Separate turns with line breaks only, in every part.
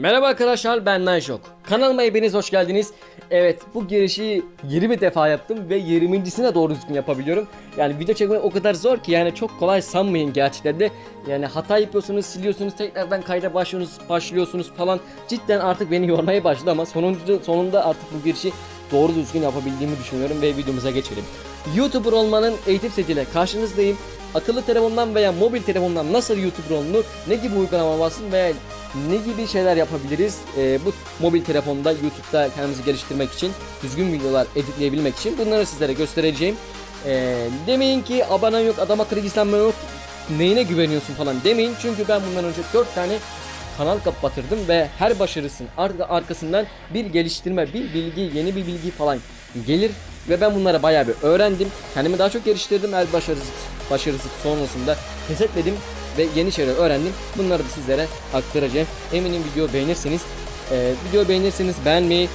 Merhaba arkadaşlar ben Najok. Kanalıma hepiniz hoş geldiniz. Evet bu girişi 20 defa yaptım ve 20.sine doğru düzgün yapabiliyorum. Yani video çekmek o kadar zor ki yani çok kolay sanmayın gerçekten de. Yani hata yapıyorsunuz, siliyorsunuz, tekrardan kayda başlıyorsunuz, başlıyorsunuz falan. Cidden artık beni yormaya başladı ama sonuncu, sonunda artık bu girişi doğru düzgün yapabildiğimi düşünüyorum ve videomuza geçelim. YouTuber olmanın eğitim setiyle karşınızdayım. Akıllı telefondan veya mobil telefondan nasıl YouTuber olunur, ne gibi uygulama varsın veya ne gibi şeyler yapabiliriz Ee, bu mobil telefonda YouTube'da kendimizi geliştirmek için, düzgün videolar editleyebilmek için bunları sizlere göstereceğim. Ee, demeyin ki abone yok, adam akıllı yok, neyine güveniyorsun falan demeyin. Çünkü ben bundan önce 4 tane kanal kapatırdım ve her başarısının ar- arkasından bir geliştirme, bir bilgi, yeni bir bilgi falan gelir ve ben bunlara bayağı bir öğrendim. Kendimi daha çok geliştirdim. Her başarısız başarısız sonrasında pes ve yeni şeyler öğrendim. Bunları da sizlere aktaracağım. Eminim video beğenirseniz, e, video beğenirseniz beğenmeyi,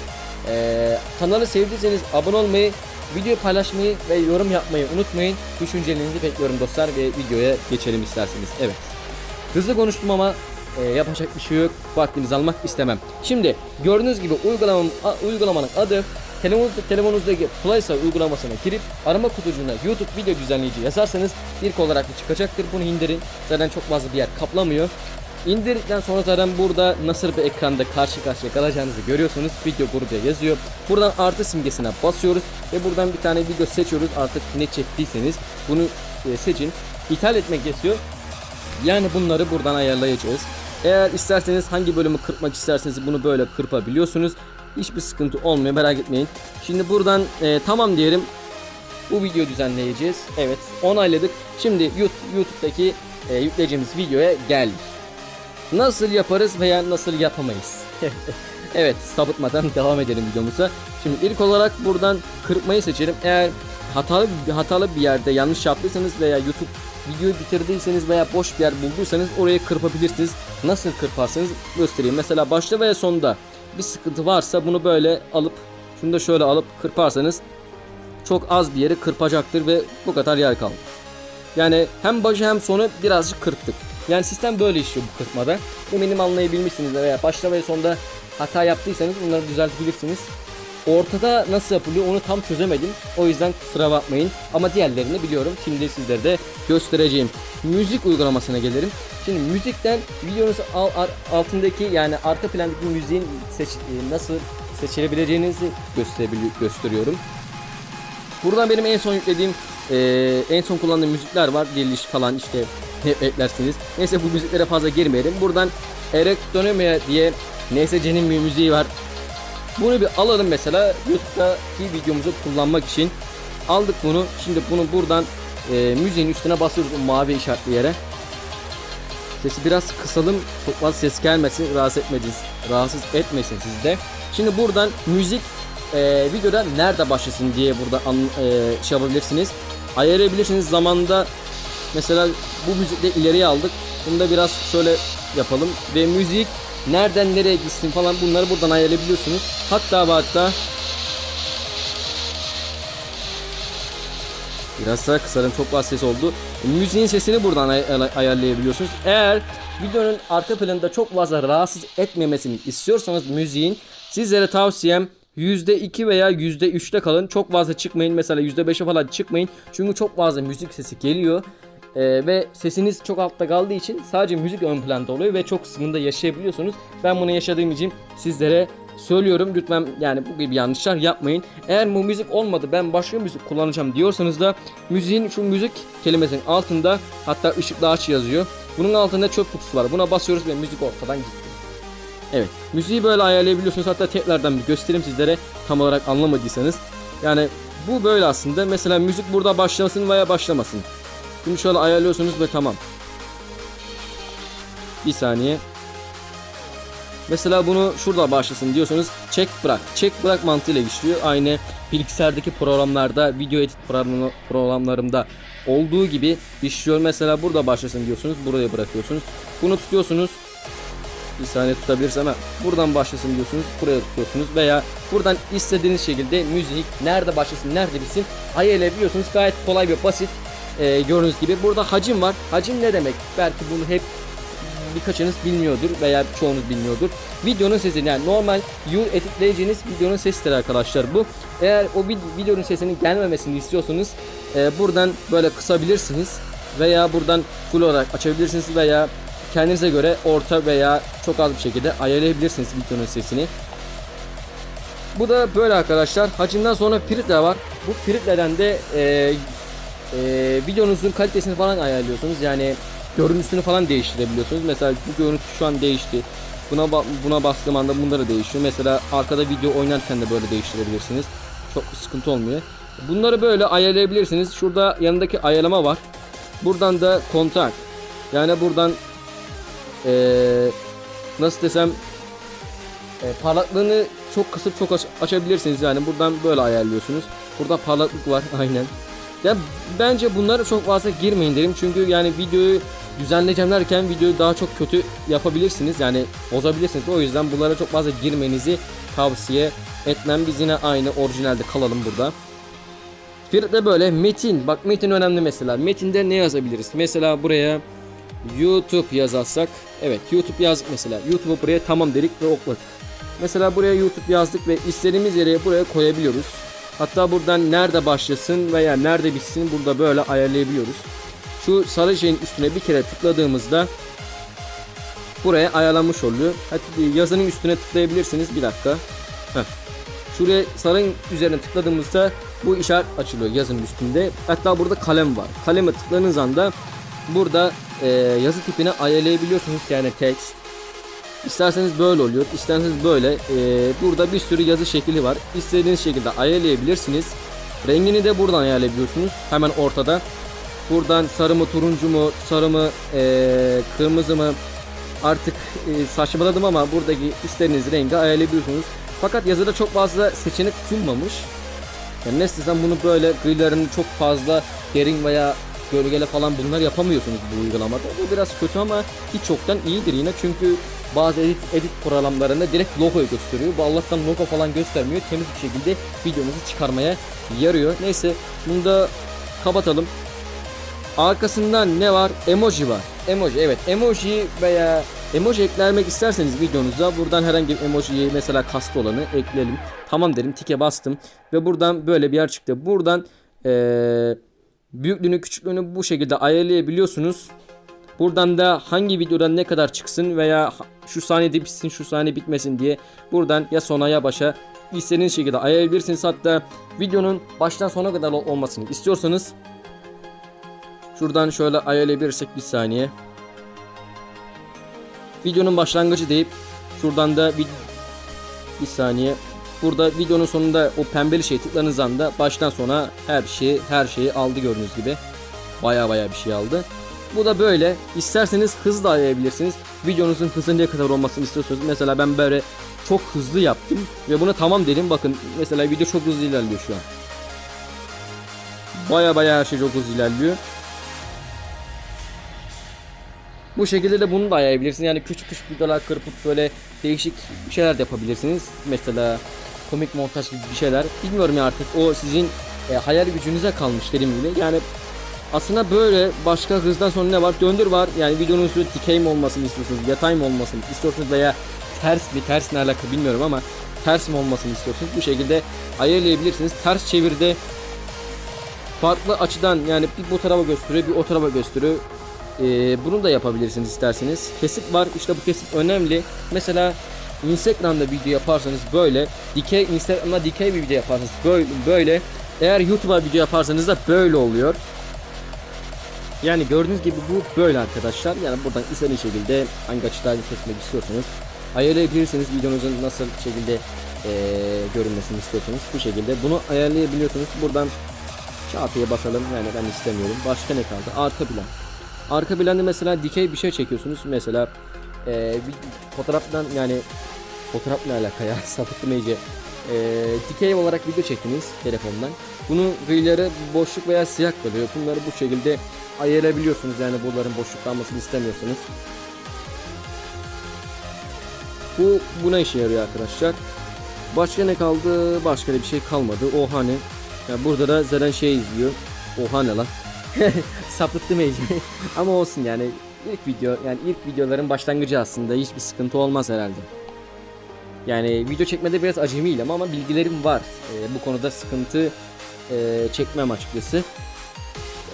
e, kanalı sevdiyseniz abone olmayı, video paylaşmayı ve yorum yapmayı unutmayın. Düşüncelerinizi bekliyorum dostlar ve videoya geçelim isterseniz. Evet. Hızlı konuştum ama e, yapacak bir şey yok. Vaktinizi almak istemem. Şimdi gördüğünüz gibi uygulamam, a- uygulamanın adı telefonunuzda, telefonunuzdaki Play Store uygulamasına girip arama kutucuğuna YouTube video düzenleyici yazarsanız ilk olarak çıkacaktır. Bunu indirin. Zaten çok fazla bir yer kaplamıyor. İndirdikten sonra zaten burada nasıl bir ekranda karşı karşıya kalacağınızı görüyorsunuz. Video burada yazıyor. Buradan artı simgesine basıyoruz ve buradan bir tane video seçiyoruz. Artık ne çektiyseniz bunu e, seçin. İthal etmek istiyor. Yani bunları buradan ayarlayacağız. Eğer isterseniz hangi bölümü kırpmak isterseniz bunu böyle kırpabiliyorsunuz. Hiçbir sıkıntı olmuyor merak etmeyin. Şimdi buradan e, tamam diyelim. Bu video düzenleyeceğiz. Evet onayladık. Şimdi YouTube- YouTube'daki e, yükleyeceğimiz videoya geldik. Nasıl yaparız veya nasıl yapamayız? evet sapıtmadan devam edelim videomuza. Şimdi ilk olarak buradan kırpmayı seçelim. Eğer hatalı hatalı bir yerde yanlış yaptıysanız veya YouTube videoyu bitirdiyseniz veya boş bir yer bulduysanız oraya kırpabilirsiniz. Nasıl kırparsanız göstereyim. Mesela başta veya sonda bir sıkıntı varsa bunu böyle alıp şunu da şöyle alıp kırparsanız çok az bir yeri kırpacaktır ve bu kadar yer kaldı. Yani hem başı hem sonu birazcık kırptık. Yani sistem böyle işliyor bu kırpmada. Eminim anlayabilmişsiniz veya başta ve sonda hata yaptıysanız bunları düzeltebilirsiniz. Ortada nasıl yapılıyor onu tam çözemedim. O yüzden kusura bakmayın. Ama diğerlerini biliyorum. Şimdi sizlere de göstereceğim. Müzik uygulamasına gelelim. Şimdi müzikten ar- altındaki yani arka plandaki müziğin seç- e, nasıl seçilebileceğinizi gösteriyorum. Buradan benim en son yüklediğim eee, en son kullandığım müzikler var. Diriliş falan işte hep eklersiniz. Neyse bu müziklere fazla girmeyelim. Buradan Erektonomia diye NSC'nin bir müziği var. Bunu bir alalım mesela YouTube'daki videomuzu kullanmak için. Aldık bunu. Şimdi bunu buradan eee, müziğin üstüne basıyoruz o mavi işaretli yere. Sesi biraz kısalım. Çok fazla ses gelmesin. Rahatsız etmediniz. Rahatsız etmesin sizde. Şimdi buradan müzik e, videoda nerede başlasın diye burada an, e, şey yapabilirsiniz. Ayarlayabilirsiniz zamanda mesela bu müzikle ileriye aldık. Bunu da biraz şöyle yapalım ve müzik nereden nereye gitsin falan bunları buradan ayarlayabiliyorsunuz. Hatta ve hatta Biraz daha kısarım çok fazla ses oldu. Müziğin sesini buradan ay- ay- ayarlayabiliyorsunuz. Eğer videonun arka planında çok fazla rahatsız etmemesini istiyorsanız müziğin sizlere tavsiyem %2 veya %3'te kalın. Çok fazla çıkmayın. Mesela %5'e falan çıkmayın. Çünkü çok fazla müzik sesi geliyor. Ee, ve sesiniz çok altta kaldığı için sadece müzik ön planda oluyor ve çok sıkıntı yaşayabiliyorsunuz. Ben bunu yaşadığım için sizlere söylüyorum lütfen yani bu gibi yanlışlar yapmayın. Eğer bu müzik olmadı ben başka müzik kullanacağım diyorsanız da müziğin şu müzik kelimesinin altında hatta ışıklı aç yazıyor. Bunun altında çöp kutusu var. Buna basıyoruz ve müzik ortadan gitti. Evet. Müziği böyle ayarlayabiliyorsunuz. Hatta tekrardan bir göstereyim sizlere tam olarak anlamadıysanız. Yani bu böyle aslında. Mesela müzik burada başlamasın veya başlamasın. Bunu şöyle ayarlıyorsunuz ve tamam. Bir saniye. Mesela bunu şurada başlasın diyorsanız çek bırak. Çek bırak mantığıyla işliyor. Aynı bilgisayardaki programlarda video edit programlarımda olduğu gibi işliyor. Mesela burada başlasın diyorsunuz. Buraya bırakıyorsunuz. Bunu tutuyorsunuz. Bir saniye tutabilirsem. Buradan başlasın diyorsunuz. Buraya tutuyorsunuz. Veya buradan istediğiniz şekilde müzik nerede başlasın nerede bitsin ayarlayabiliyorsunuz. Gayet kolay ve basit. Ee, gördüğünüz gibi burada hacim var. Hacim ne demek? Belki bunu hep birkaçınız bilmiyordur veya çoğunuz bilmiyordur. Videonun sesi yani normal you editleyeceğiniz videonun sesidir arkadaşlar bu. Eğer o vid- videonun sesinin gelmemesini istiyorsanız e, buradan böyle kısabilirsiniz veya buradan full olarak açabilirsiniz veya kendinize göre orta veya çok az bir şekilde ayarlayabilirsiniz videonun sesini. Bu da böyle arkadaşlar. Hacimden sonra filtre var. Bu filtreden de e, e, videonuzun kalitesini falan ayarlıyorsunuz. Yani görüntüsünü falan değiştirebiliyorsunuz. Mesela bu görüntü şu an değişti. Buna buna bastığım anda bunları değişiyor. Mesela arkada video oynarken de böyle değiştirebilirsiniz. Çok sıkıntı olmuyor. Bunları böyle ayarlayabilirsiniz. Şurada yanındaki ayarlama var. Buradan da kontak. Yani buradan eee, nasıl desem e, parlaklığını çok kısıp çok aç- açabilirsiniz yani buradan böyle ayarlıyorsunuz. Burada parlaklık var aynen. Ya bence bunlara çok fazla girmeyin derim çünkü yani videoyu düzenleyeceğim derken videoyu daha çok kötü yapabilirsiniz yani bozabilirsiniz. O yüzden bunlara çok fazla girmenizi tavsiye etmem. Biz yine aynı orijinalde kalalım burada. Filtre böyle metin. Bak metin önemli mesela. Metinde ne yazabiliriz? Mesela buraya YouTube yazarsak. Evet YouTube yazdık mesela. YouTube'u buraya tamam dedik ve okladık. Mesela buraya YouTube yazdık ve istediğimiz yere buraya koyabiliyoruz. Hatta buradan nerede başlasın veya nerede bitsin burada böyle ayarlayabiliyoruz. Şu sarı şeyin üstüne bir kere tıkladığımızda buraya ayarlanmış oluyor. Hatta yazının üstüne tıklayabilirsiniz. Bir dakika. Heh. Şuraya sarın üzerine tıkladığımızda bu işaret açılıyor yazının üstünde. Hatta burada kalem var. Kaleme tıkladığınız anda burada e, yazı tipini ayarlayabiliyorsunuz yani text. İsterseniz böyle oluyor, isterseniz böyle. E, burada bir sürü yazı şekli var. İstediğiniz şekilde ayarlayabilirsiniz. Rengini de buradan ayarlayabiliyorsunuz. Hemen ortada. Buradan sarı mı, turuncu mu, sarı mı, e, kırmızı mı artık e, saçmaladım ama buradaki istediğiniz rengi ayarlayabiliyorsunuz. Fakat yazıda çok fazla seçenek sunmamış. Yani ne bunu böyle gıylarını çok fazla derin veya gölgele falan bunlar yapamıyorsunuz bu uygulamada. Bu biraz kötü ama hiç çoktan iyidir yine çünkü bazı edit, edit programlarında direkt logoyu gösteriyor. Bu Allah'tan logo falan göstermiyor. Temiz bir şekilde videomuzu çıkarmaya yarıyor. Neyse bunu da kapatalım. Arkasından ne var? Emoji var. Emoji evet. Emoji veya emoji eklemek isterseniz videonuza buradan herhangi bir emojiyi mesela kast olanı ekleyelim. Tamam dedim. Tike bastım ve buradan böyle bir yer çıktı. Buradan eee büyüklüğünü küçüklüğünü bu şekilde ayarlayabiliyorsunuz. Buradan da hangi videodan ne kadar çıksın veya şu saniyede bitsin şu saniye bitmesin diye buradan ya sona ya başa istediğiniz şekilde ayarlayabilirsiniz. Hatta videonun baştan sona kadar ol- olmasını istiyorsanız şuradan şöyle ayarlayabilirsek bir saniye. Videonun başlangıcı deyip şuradan da bir, bir saniye Burada videonun sonunda o pembeli şey tıkladığınız anda baştan sona her şeyi her şeyi aldı gördüğünüz gibi. Baya baya bir şey aldı. Bu da böyle. İsterseniz hızla ayarlayabilirsiniz. Videonuzun hızı ne kadar olmasını istiyorsanız. Mesela ben böyle çok hızlı yaptım ve buna tamam dedim. Bakın mesela video çok hızlı ilerliyor şu an. Baya baya her şey çok hızlı ilerliyor. Bu şekilde de bunu da ayarlayabilirsiniz. Yani küçük küçük videolar kırpıp böyle değişik şeyler de yapabilirsiniz. Mesela komik montaj gibi bir şeyler. Bilmiyorum ya artık o sizin e, hayal gücünüze kalmış dediğim gibi. Yani aslında böyle başka hızdan sonra ne var? Döndür var. Yani videonun üstü dikey mi olmasını istiyorsunuz, yatay mı olmasını istiyorsunuz veya ters mi, ters ne alaka bilmiyorum ama ters mi olmasını istiyorsunuz. Bu şekilde ayarlayabilirsiniz. Ters çevirde farklı açıdan yani bir bu tarafa gösteriyor, bir o tarafa gösteriyor. Ee, bunu da yapabilirsiniz isterseniz. Kesit var. İşte bu kesit önemli. Mesela Instagram'da video yaparsanız böyle, dikey Instagram'da dikey bir video yaparsanız böyle, böyle. Eğer YouTube'a video yaparsanız da böyle oluyor. Yani gördüğünüz gibi bu böyle arkadaşlar. Yani buradan istediğiniz şekilde hangi açıdan kesmek istiyorsanız ayarlayabilirsiniz. Videonuzun nasıl şekilde eee, görünmesini istiyorsanız bu şekilde bunu ayarlayabiliyorsunuz. Buradan çarpıya basalım. Yani ben istemiyorum. Başka ne kaldı? Arka plan. Arka planda mesela dikey bir şey çekiyorsunuz. Mesela eee, bir fotoğraftan yani fotoğraf ne alaka ya sapıttım Eee, dikey olarak video çektiniz telefondan. Bunun kıyıları boşluk veya siyah kalıyor. Bunları bu şekilde ayırabiliyorsunuz yani bunların boşluk kalmasını istemiyorsanız. Bu buna işe yarıyor arkadaşlar. Başka ne kaldı? Başka da bir şey kalmadı. Oha ne? Ya burada da zaten şey izliyor. Oha ne lan? Sapıttım iyice. Ama olsun yani. ilk video yani ilk videoların başlangıcı aslında hiçbir sıkıntı olmaz herhalde. Yani video çekmede biraz acemiyim ama bilgilerim var. Ee, bu konuda sıkıntı e, çekmem açıkçası.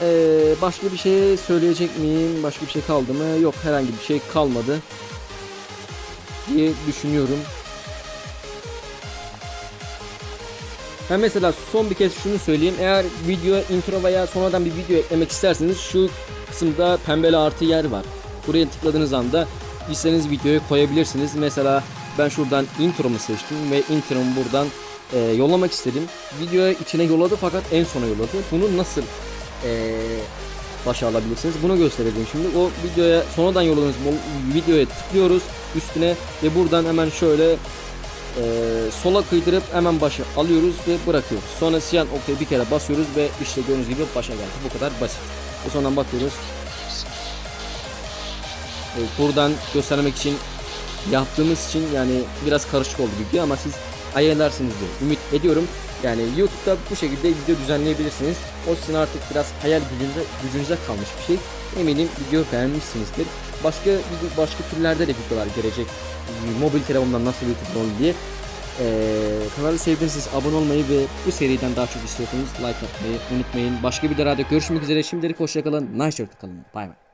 Ee, başka bir şey söyleyecek miyim? Başka bir şey kaldı mı? Yok herhangi bir şey kalmadı diye düşünüyorum. Ben mesela son bir kez şunu söyleyeyim. Eğer video intro veya sonradan bir video eklemek isterseniz şu kısımda pembeli artı yer var. Buraya tıkladığınız anda istediğiniz videoyu koyabilirsiniz. Mesela ben şuradan intromu seçtim ve intromu buradan e, yollamak istedim. Videoya içine yolladı fakat en sona yolladı. Bunu nasıl e, başa alabilirsiniz? Bunu göstereceğim şimdi. O videoya sonradan yolladığınız videoya tıklıyoruz üstüne ve buradan hemen şöyle e, sola kıydırıp hemen başa alıyoruz ve bırakıyoruz. Sonra siyah noktaya bir kere basıyoruz ve işte gördüğünüz gibi başa geldi. Bu kadar basit. Ve sonradan bakıyoruz. Evet, buradan göstermek için yaptığımız için yani biraz karışık oldu video ama siz ayarlarsınız diye ümit ediyorum. Yani YouTube'da bu şekilde video düzenleyebilirsiniz. O sizin artık biraz hayal gücünüze, gücünüze kalmış bir şey. Eminim video beğenmişsinizdir. Başka başka türlerde de videolar gelecek. Mobil telefondan nasıl YouTube olur diye. Ee, kanalı sevdiyseniz abone olmayı ve bu seriden daha çok istiyorsanız like atmayı unutmayın. Başka bir videoda görüşmek üzere. Şimdilik hoşçakalın. Nice kalın. Bay bay.